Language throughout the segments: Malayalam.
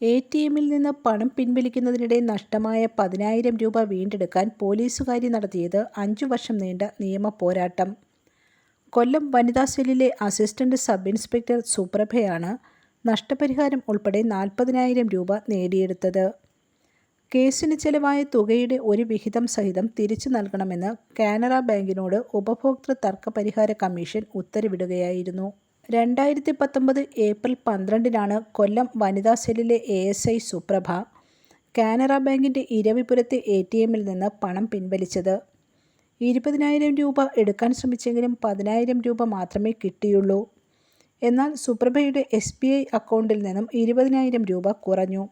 എ ടി എമ്മിൽ നിന്ന് പണം പിൻവലിക്കുന്നതിനിടെ നഷ്ടമായ പതിനായിരം രൂപ വീണ്ടെടുക്കാൻ പോലീസുകാരി നടത്തിയത് അഞ്ചു വർഷം നീണ്ട നിയമ പോരാട്ടം. കൊല്ലം വനിതാ സെല്ലിലെ അസിസ്റ്റന്റ് സബ് ഇൻസ്പെക്ടർ സുപ്രഭയാണ് നഷ്ടപരിഹാരം ഉൾപ്പെടെ നാൽപ്പതിനായിരം രൂപ നേടിയെടുത്തത്. കേസിന് ചെലവായ തുകയുടെ ഒരു വിഹിതം സഹിതം തിരിച്ചു നൽകണമെന്ന് കാനറ ബാങ്കിനോട് ഉപഭോക്തൃ തർക്ക പരിഹാര കമ്മീഷൻ ഉത്തരവിടുകയായിരുന്നു. രണ്ടായിരത്തി പത്തൊമ്പത് ഏപ്രിൽ പന്ത്രണ്ടിനാണ് കൊല്ലം വനിതാ സെല്ലിലെ A S I Suprabha Canara ബാങ്കിന്റെ ഇരവിപുരത്തെ എ ടി എമ്മിൽ നിന്ന് പണം പിൻവലിച്ചത്. ഇരുപതിനായിരം രൂപ എടുക്കാൻ ശ്രമിച്ചെങ്കിലും പതിനായിരം രൂപ മാത്രമേ കിട്ടിയുള്ളൂ. എന്നാൽ സുപ്രഭയുടെ എസ് ബി ഐ അക്കൗണ്ടിൽ നിന്നും ഇരുപതിനായിരം രൂപ കുറഞ്ഞു.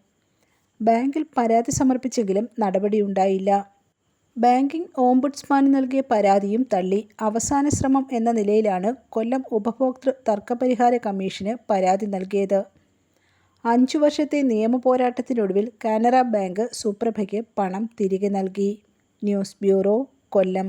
ബാങ്കിൽ പരാതി സമർപ്പിച്ചെങ്കിലും നടപടിയുണ്ടായില്ല. ബാങ്കിംഗ് ഓംബുഡ്സ്മാന് നൽകിയ പരാതിയും തള്ളി അവസാന ശ്രമം എന്ന നിലയിലാണ് കൊല്ലം ഉപഭോക്തൃ തർക്കപരിഹാര കമ്മീഷന് പരാതി നൽകിയത്. അഞ്ചു വർഷത്തെ നിയമ പോരാട്ടത്തിനൊടുവിൽ കാനറ ബാങ്ക് സുപ്രഭയ്ക്ക് പണം തിരികെ നൽകി. News bureau Kollam.